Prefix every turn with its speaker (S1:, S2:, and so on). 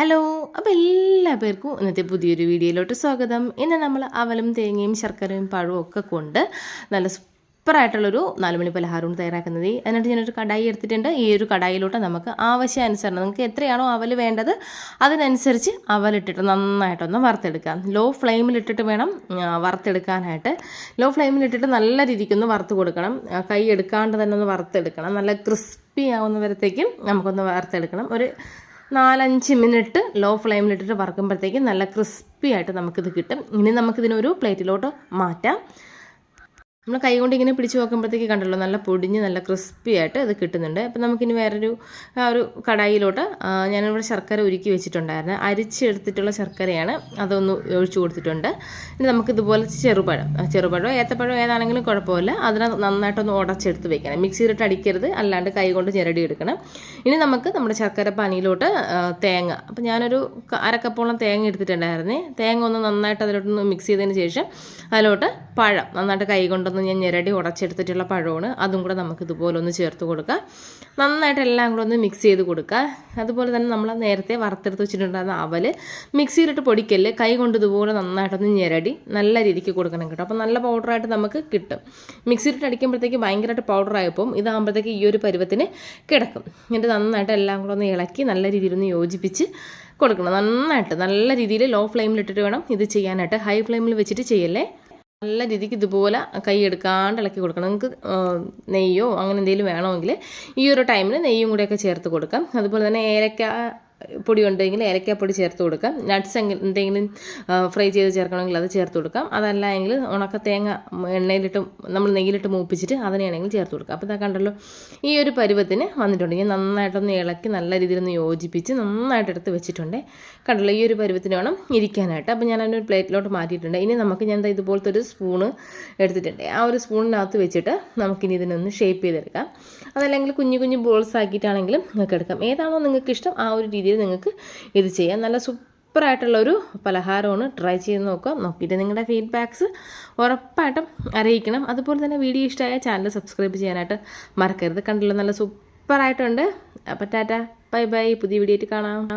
S1: Hello അപ്പോൾ എല്ലാ പേർക്കും ഇന്നത്തെ പുതിയൊരു വീഡിയോയിലോട്ട് സ്വാഗതം. ഇന്ന് നമ്മൾ അവലും തേങ്ങയും ശർക്കരയും പഴവും ഒക്കെ കൊണ്ട് നല്ല സൂപ്പറായിട്ടുള്ളൊരു നാലുമണി പലഹാരവും തയ്യാറാക്കുന്നത്. എന്നിട്ട് ഞാനൊരു കടായി എടുത്തിട്ടുണ്ട്. ഈ ഒരു കടായിലോട്ട് നമുക്ക് ആവശ്യാനുസരണം നിങ്ങൾക്ക് എത്രയാണോ അവൽ വേണ്ടത് അതിനനുസരിച്ച് അവലിട്ടിട്ട് നന്നായിട്ടൊന്ന് വറുത്തെടുക്കാം. ലോ ഫ്ലെയിമിലിട്ടിട്ട് വേണം വറുത്തെടുക്കാനായിട്ട്. ലോ ഫ്ലെയിമിലിട്ടിട്ട് നല്ല രീതിക്കൊന്ന് വറുത്ത് കൊടുക്കണം. കൈ എടുക്കാണ്ട് തന്നെ ഒന്ന് വറുത്തെടുക്കണം. നല്ല ക്രിസ്പി ആവുന്നവരത്തേക്കും നമുക്കൊന്ന് വറുത്തെടുക്കണം. ഒരു നാലഞ്ച് മിനിറ്റ് ലോ ഫ്ലെയിമിലിട്ടിട്ട് വറുക്കുമ്പോഴത്തേക്കും നല്ല ക്രിസ്പി ആയിട്ട് നമുക്കിത് കിട്ടും. ഇനി നമുക്കിതിനൊരു പ്ലേറ്റിലോട്ട് മാറ്റാം. നമ്മൾ കൈ കൊണ്ട് ഇങ്ങനെ പിടിച്ച് നോക്കുമ്പോഴത്തേക്ക് കണ്ടല്ലോ നല്ല പൊടിഞ്ഞ് നല്ല ക്രിസ്പി ആയിട്ട് അത് കിട്ടുന്നുണ്ട്. അപ്പം നമുക്കിനി വേറൊരു ആ ഒരു കടായിലോട്ട് ഞാനിവിടെ ശർക്കര ഉരുക്കി വെച്ചിട്ടുണ്ടായിരുന്നു. അരിച്ചെടുത്തിട്ടുള്ള ശർക്കരയാണ് അതൊന്ന് ഒഴിച്ചു കൊടുത്തിട്ടുണ്ട്. ഇനി നമുക്കിതുപോലെ ചെറുപഴം ചെറുപഴം ചെറുപഴമോ ഏത്തപ്പഴമോ ഏതാണെങ്കിലും കുഴപ്പമില്ല. അതിനെ നന്നായിട്ടൊന്ന് ഉടച്ചെടുത്ത് വെക്കണം. മിക്സിയിലിട്ട് അടിക്കരുത് അല്ലാണ്ട് കൈ കൊണ്ട് ഞെരടി എടുക്കണം. ഇനി നമുക്ക് നമ്മുടെ ശർക്കര പനിയിലോട്ട് തേങ്ങ അപ്പം ഞാനൊരു അരക്കപ്പോളം തേങ്ങ എടുത്തിട്ടുണ്ടായിരുന്നേ. തേങ്ങ ഒന്ന് നന്നായിട്ട് അതിലോട്ടൊന്ന് മിക്സ് ചെയ്തതിന് ശേഷം അതിലോട്ട് പഴം നന്നായിട്ട് കൈ കൊണ്ടൊന്ന് ഞാൻ ഞെരടി ഉടച്ചെടുത്തിട്ടുള്ള പഴമാണ്. അതും കൂടെ നമുക്ക് ഇതുപോലെ ഒന്ന് ചേർത്ത് കൊടുക്കാം. നന്നായിട്ട് എല്ലാം കൂടെ ഒന്ന് മിക്സ് ചെയ്ത് കൊടുക്കുക. അതുപോലെ തന്നെ നമ്മൾ നേരത്തെ വറുത്തെടുത്ത് വെച്ചിട്ടുണ്ടായിരുന്ന അവൽ മിക്സിയിലിട്ട് പൊടിക്കൽ കൈ കൊണ്ട് ഇതുപോലെ നന്നായിട്ടൊന്ന് ഞെരടി നല്ല രീതിക്ക് കൊടുക്കണം കേട്ടോ. അപ്പോൾ നല്ല പൗഡറായിട്ട് നമുക്ക് കിട്ടും. മിക്സിയിലിട്ട് അടിക്കുമ്പോഴത്തേക്ക് ഭയങ്കരമായിട്ട് പൗഡറായപ്പോൾ ഇതാകുമ്പോഴത്തേക്ക് ഈ ഒരു പരുവത്തിന് കിടക്കും. എന്നിട്ട് നന്നായിട്ട് എല്ലാം കൂടെ ഒന്ന് ഇളക്കി നല്ല രീതിയിൽ ഒന്ന് യോജിപ്പിച്ച് കൊടുക്കണം. നന്നായിട്ട് നല്ല രീതിയിൽ ലോ ഫ്ലെയിമിലിട്ടിട്ട് വേണം ഇത് ചെയ്യാനായിട്ട്. ഹൈ ഫ്ലെയിമിൽ വെച്ചിട്ട് ചെയ്യല്ലേ? നല്ല രീതിക്ക് ഇതുപോലെ കൈ എടുക്കാണ്ട് ഇളക്കി കൊടുക്കണം. നിങ്ങൾക്ക് നെയ്യോ അങ്ങനെ എന്തെങ്കിലും വേണമെങ്കിൽ ഈ ഒരു ടൈമിൽ നെയ്യും കൂടെയൊക്കെ ചേർത്ത് കൊടുക്കാം. അതുപോലെ തന്നെ ഏലക്ക പൊടി ഉണ്ടെങ്കിൽ ഏലക്കാപ്പൊടി ചേർത്ത് കൊടുക്കാം. നട്ട്സ് എന്തെങ്കിലും ഫ്രൈ ചെയ്ത് ചേർക്കണമെങ്കിൽ അത് ചേർത്ത് കൊടുക്കാം. അതല്ല എങ്കിൽ ഉണക്ക തേങ്ങ എണ്ണയിലിട്ട് നമ്മൾ നെയ്യിലിട്ട് മൂപ്പിച്ചിട്ട് അതിനെയാണെങ്കിൽ ചേർത്ത് കൊടുക്കാം. അപ്പോൾ ഇതാ കണ്ടല്ലോ ഈ ഒരു പരുവത്തിന് വന്നിട്ടുണ്ട്. ഞാൻ നന്നായിട്ടൊന്ന് ഇളക്കി നല്ല രീതിയിൽ ഒന്ന് യോജിപ്പിച്ച് നന്നായിട്ട് എടുത്ത് വെച്ചിട്ടുണ്ട്. കണ്ടല്ലോ ഈ ഒരു പരുവത്തിന് വേണം ഇരിക്കാനായിട്ട്. അപ്പോൾ ഞാൻ അതിനൊരു പ്ലേറ്റിലോട്ട് മാറ്റിയിട്ടുണ്ട്. ഇനി നമുക്ക് ഞാൻ ഇതുപോലത്തെ ഒരു സ്പൂണ് എടുത്തിട്ടുണ്ട്. ആ ഒരു സ്പൂണിനകത്ത് വെച്ചിട്ട് നമുക്കിനി ഇതിനൊന്ന് ഷേപ്പ് ചെയ്തെടുക്കാം. അതല്ലെങ്കിൽ കുഞ്ഞു കുഞ്ഞു ബോൾസ് ആക്കിയിട്ടാണെങ്കിലും നിങ്ങൾക്ക് എടുക്കാം. ഏതാണോ നിങ്ങൾക്ക് ഇഷ്ടം ആ ഒരു രീതിയിൽ നിങ്ങൾക്ക് ഇത് ചെയ്യാം. നല്ല സൂപ്പറായിട്ടുള്ളൊരു പലഹാരമാണ്. ട്രൈ ചെയ്ത് നോക്കുക. നോക്കിയിട്ട് നിങ്ങളുടെ ഫീഡ്ബാക്ക്സ് ഉറപ്പായിട്ടും അറിയിക്കണം. അതുപോലെ തന്നെ വീഡിയോ ഇഷ്ടമായ ചാനൽ സബ്സ്ക്രൈബ് ചെയ്യാനായിട്ട് മറക്കരുത്. കണ്ടല്ലോ? നല്ല സൂപ്പറായിട്ടുണ്ട്. അപ്പം ടാറ്റ. Bye bye. പുതിയ വീഡിയോ ആയിട്ട് കാണാം.